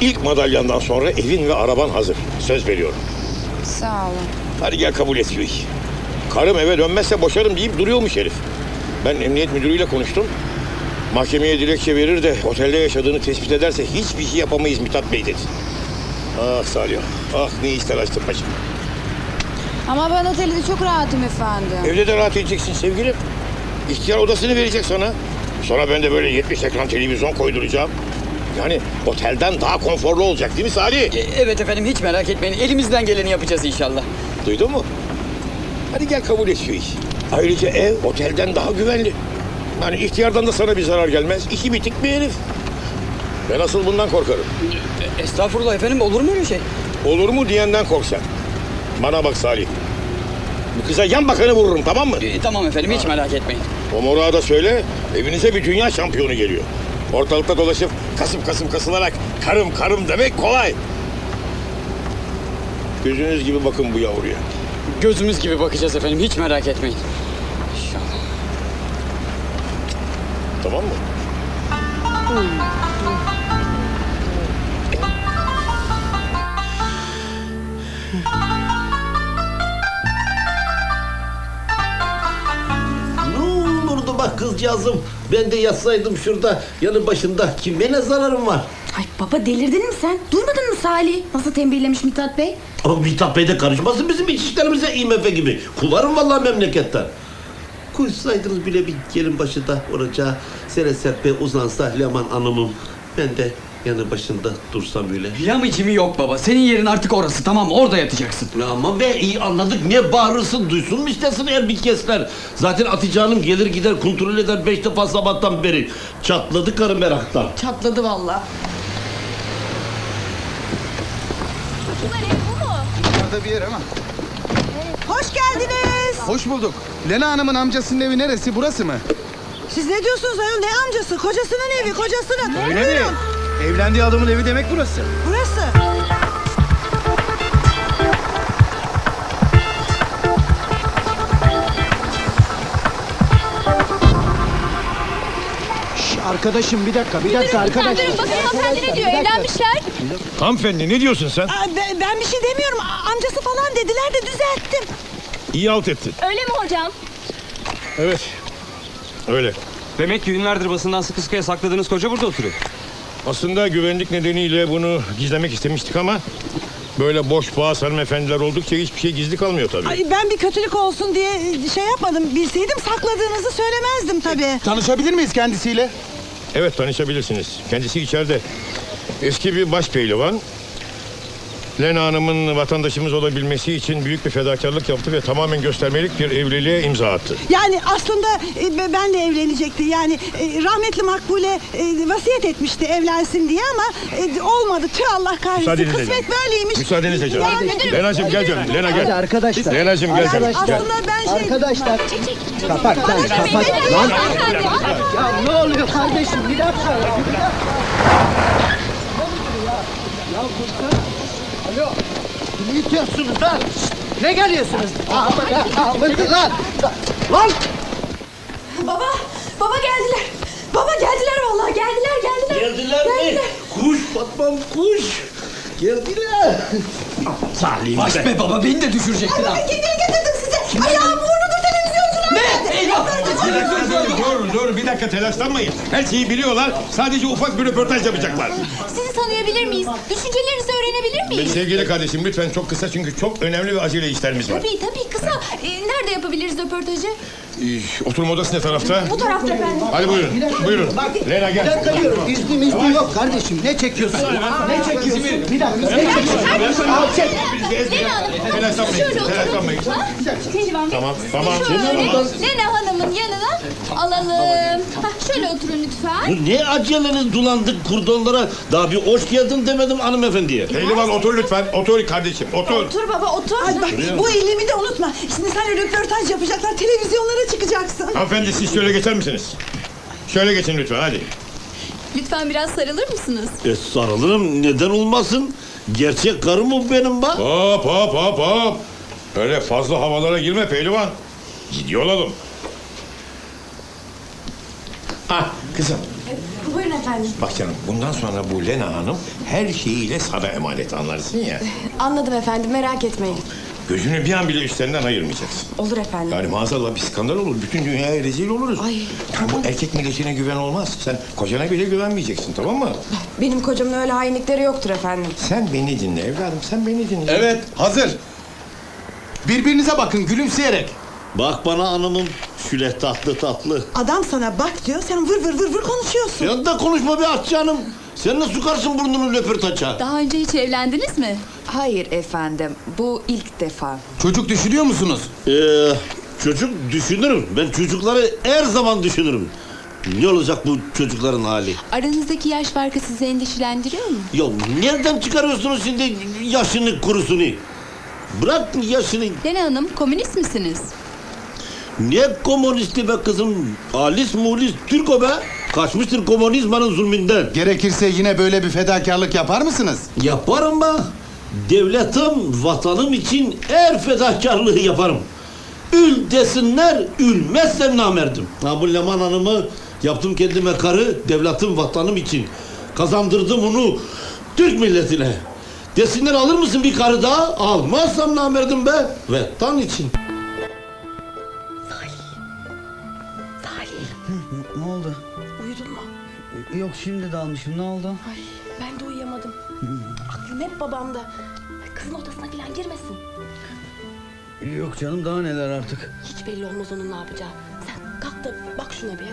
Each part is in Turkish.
İlk madalyandan sonra evin ve araban hazır. Söz veriyorum. Sağ olun. Hadi gel kabul et işi. Karım eve dönmezse boşarım deyip duruyormuş herif. Ben emniyet müdürüyle konuştum. Mahkemeye dilekçe verir de otelde yaşadığını tespit ederse hiçbir şey yapamayız Mithat Bey dedi. Ah Salih, ah ne işler açtın başım. Ama ben otelde çok rahatım efendim. Evde de rahat edeceksin sevgilim. İhtiyar odasını verecek sana. Sonra ben de böyle 70 ekran televizyon koyduracağım. Yani otelden daha konforlu olacak değil mi Salih? E, Evet efendim hiç merak etmeyin. Elimizden geleni yapacağız inşallah. Duydun mu? Hadi gel kabul et şu işi. Ayrıca ev otelden daha güvenli. Yani ihtiyardan da sana bir zarar gelmez. İşi bitik bir herif. Ben asıl bundan korkarım. E, Estağfurullah efendim olur mu öyle şey? Olur mu diyenden kork sen. Bana bak Salih. Bu kıza yan bakanı vururum tamam mı? E, tamam efendim hiç merak etmeyin. O moruğa da söyle, evinize bir dünya şampiyonu geliyor. Ortalıkta dolaşıp kasım kasım kasılarak karım karım demek kolay. Gözünüz gibi bakın bu yavruya. Gözümüz gibi bakacağız efendim hiç merak etmeyin. İnşallah. Tamam mı? Ne bak kızcağızım. Ben de yatsaydım şurada yanı başında. Kime ne zararım var? Ay baba delirdin mi sen? Duymadın mı Salih? Nasıl tembihlemiş Mithat Bey? Ama Mithat Bey de karışmasın bizim iç işlerimize IMF gibi. Kuvarım vallahi memleketten. Koysaydınız bile bir gelin başında oracağı sere serpe uzansa Leman Hanım'ım. Ben de yanı başında dursam öyle. Yamicimi yok baba. Senin yerin artık orası tamam orada yatacaksın. Ya Ama be iyi anladık. Niye bağırırsın? Duysun mu istesin eğer bir kesler? Zaten Hatice Hanım gelir gider kontrol eder beş defa sabahtan beri. Çatladı karı meraktan. Çatladı vallahi. Burada bir yer ama. Hoş geldiniz. Hoş bulduk. Lena Hanım'ın amcasının evi neresi? Burası mı? Siz ne diyorsunuz ayol? Ne amcası? Kocasının evi, kocasının. Öyle mi? Evlendiği adamın evi demek burası. Burası. Şş, arkadaşım bir dakika, bir dakika arkadaş. Bakın hanımefendi ne diyor? Evlenmişler. Hanımefendi ne diyorsun sen? Aa, ben, ben bir şey demiyorum. A- Amcası falan dediler de düzelttim. İyi alt ettin. Öyle mi hocam? Evet. Öyle. Demek ki günlerdir basından sıkı sıkıya sakladığınız koca burada oturuyor. Aslında güvenlik nedeniyle bunu gizlemek istemiştik ama... Böyle boş boğaz hanımefendiler oldukça hiçbir şey gizli kalmıyor tabii. Ay, ben bir kötülük olsun diye şey yapmadım. Bilseydim sakladığınızı söylemezdim tabii. Tanışabilir miyiz kendisiyle? Evet tanışabilirsiniz. Kendisi içeride. Eski bir baş pehlivan. Lena Hanım'ın vatandaşımız olabilmesi için büyük bir fedakarlık yaptı ve tamamen göstermelik bir evliliğe imza attı. Yani aslında e, be- ben de evlenecekti. Yani e, rahmetli Makbule e, vasiyet etmişti evlensin diye ama e, olmadı. Tüh Allah kahretsin. Müsaadenizle Kısmet canım. böyleymiş. Müsaadenizle canım. Yani- Lena'cığım gel canım. Lena gel. arkadaşlar. Lena'cığım gel canım. Gel. Aslında ben şey... Arkadaşlar. Kapat lan kapat. Lan. Ya ne oluyor kardeşim? Bir dakika. Bir dakika. Ne itiyorsunuz lan? Ne geliyorsunuz? Ahmet, Ahmet lan. Lan. Baba, baba geldiler. Baba geldiler vallahi geldiler geldiler. Geldiler mi? Kuş Fatmam kuş. Geldiler. Salih Baş be baba beni de düşürecektin ha. Kendini getirdim size. Ayağım vurdudur televizyoncular. Ne? Eyvah! Dur dur bir dakika telaşlanmayın. Her şeyi biliyorlar. Sadece ufak bir röportaj yapacaklar. Sizi tanıyabilir miyiz? Düşüncelerinizi öğrenebilir miyiz? Sevgili kardeşim lütfen çok kısa çünkü çok önemli ve acele işlerimiz var. Tabii tabii kısa. Ee, nerede yapabiliriz röportajı? Ee, oturma odası ne tarafta? Bu tarafta efendim. Hadi buyurun. Buyurun. Lena gel. İznim iznim yok kardeşim. Ne çekiyorsun? Ne çekiyorsun? Bir dakika. Ne çekiyorsun? Al çek. Telaşlanmayın. Telaşlanmayın. Pehlivan Bey. Tamam, tamam. Şöyle Lena Hanım'ın yanına alalım. Hah, şöyle oturun lütfen. Ne aceleniz dolandık kurdonlara. Daha bir hoş geldin demedim hanımefendiye. Pehlivan otur lütfen. Otur kardeşim. Otur. Otur baba otur. Ay bak bu iyiliğimi de unutma. Şimdi seninle röportaj yapacaklar. Televizyonlara çıkacaksın. Hanımefendi siz şöyle geçer misiniz? Şöyle geçin lütfen hadi. Lütfen biraz sarılır mısınız? E sarılırım neden olmasın? Gerçek karım o benim bak. Hop hop hop hop. Öyle fazla havalara girme pehlivan. Ciddi olalım. Ah kızım. Buyurun efendim. efendim. Bak canım bundan sonra bu Lena Hanım her şeyiyle sana emanet anlarsın ya. Anladım efendim merak etmeyin. Gözünü bir an bile üstlerinden ayırmayacaksın. Olur efendim. Yani maazallah bir skandal olur. Bütün dünyaya rezil oluruz. Ay, Yani bu erkek milletine güven olmaz. Sen kocana bile güvenmeyeceksin tamam mı? Benim kocamın öyle hainlikleri yoktur efendim. Sen beni dinle evladım. Sen beni dinle. Evet hazır. Birbirinize bakın gülümseyerek. Bak bana hanımım şöyle tatlı tatlı. Adam sana bak diyor sen vır vır vır vır konuşuyorsun. Sen de konuşma be aç canım. Sen de sokarsın burnunu löpürtaça. Daha önce hiç evlendiniz mi? Hayır efendim. Bu ilk defa. Çocuk düşünüyor musunuz? Ee, çocuk düşünürüm. Ben çocukları her zaman düşünürüm. Ne olacak bu çocukların hali? Aranızdaki yaş farkı sizi endişelendiriyor mu? Ya nereden çıkarıyorsunuz şimdi yaşını kurusunu? Bırak yaşını. Lena Hanım komünist misiniz? Ne komünisti be kızım? Alis mulis Türk o be. Kaçmıştır komünizmanın zulmünden. Gerekirse yine böyle bir fedakarlık yapar mısınız? Yaparım be. Devletim, vatanım için her fedakarlığı yaparım. Ül desinler, ülmezsem namerdim. Ha bu Leman Hanım'ı yaptım kendime karı, devletim, vatanım için. Kazandırdım onu Türk milletine. Desinler alır mısın bir karı daha? Almazsam namerdim be. Vatan için. Ne oldu? Uyudun mu? Yok şimdi dalmışım. Ne oldu? Ay ben de uyuyamadım. Aklım hep babamda. Kızın odasına falan girmesin. Yok canım daha neler artık. Hiç belli olmaz onun ne yapacağı. Sen kalk da bak şuna bir.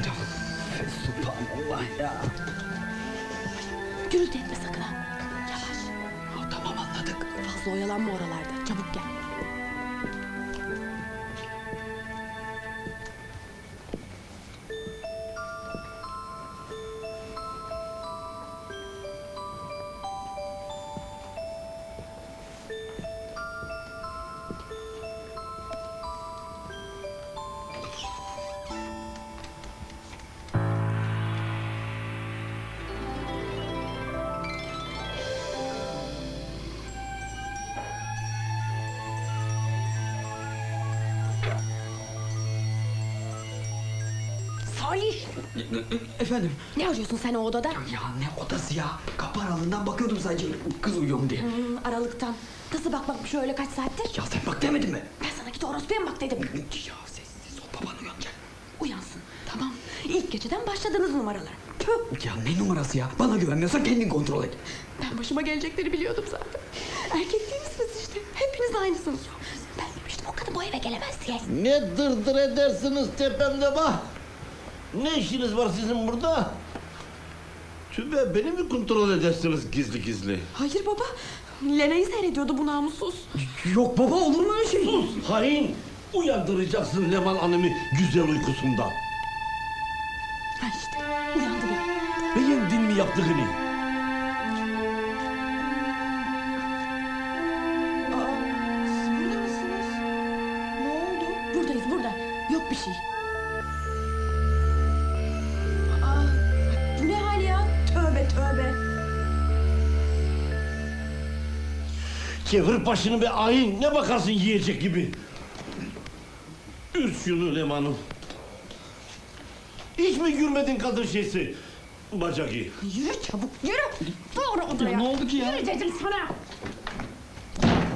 Subhanallah ya. Gürültü etme sakın ha. Yavaş. tamam anladık. Fazla oyalanma oralarda. Çabuk gel. Salih! Efendim? Ne arıyorsun sen o odada? Ya ne odası ya? Kapı aralığından bakıyordum sadece kız uyuyor mu diye. Hmm, aralıktan. Nasıl bakmakmış öyle kaç saattir? Ya sen bak demedin mi? Ben sana git orospuya mı bak dedim. Ya sessiz ol baban uyanacak. Uyansın. Tamam. İlk geceden başladınız numaralara. Tüh. Ya ne numarası ya? Bana güvenmiyorsan kendin kontrol et. Ben başıma gelecekleri biliyordum zaten. Erkek değil misiniz işte? Hepiniz aynısınız. Ben demiştim o kadın bu eve gelemez diye. Ne dırdır edersiniz tepemde bak. Ne işiniz var sizin burada? Tübe beni mi kontrol edersiniz gizli gizli? Hayır baba. Lena'yı seyrediyordu bu namussuz. Yok baba olur mu öyle şey? Sus hain! Uyandıracaksın Leman Hanım'ı güzel uykusundan. Ha işte uyandı bile. Beğendin mi yaptığını? Aa, siz burada mısınız? Ne oldu? Buradayız burada. Yok bir şey. Çevir başını be hain! Ne bakarsın yiyecek gibi? Üst şunu Leman'ım. Hiç mi gülmedin kadın şeysi? Bacaki. Yürü çabuk yürü. Doğru odaya. ne oldu ki ya? Yürü dedim sana.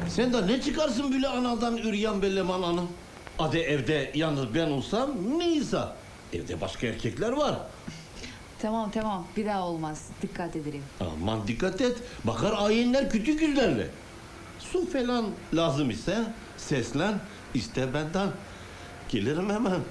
Sen de ne çıkarsın böyle analdan üryan be Leman Hanım? Hadi evde yalnız ben olsam neyse. Evde başka erkekler var. Tamam tamam. Bir daha olmaz. Dikkat ederim. Aman dikkat et. Bakar ayinler küçük yüzlerle. Su falan lazım ise seslen iste benden. Gelirim hemen.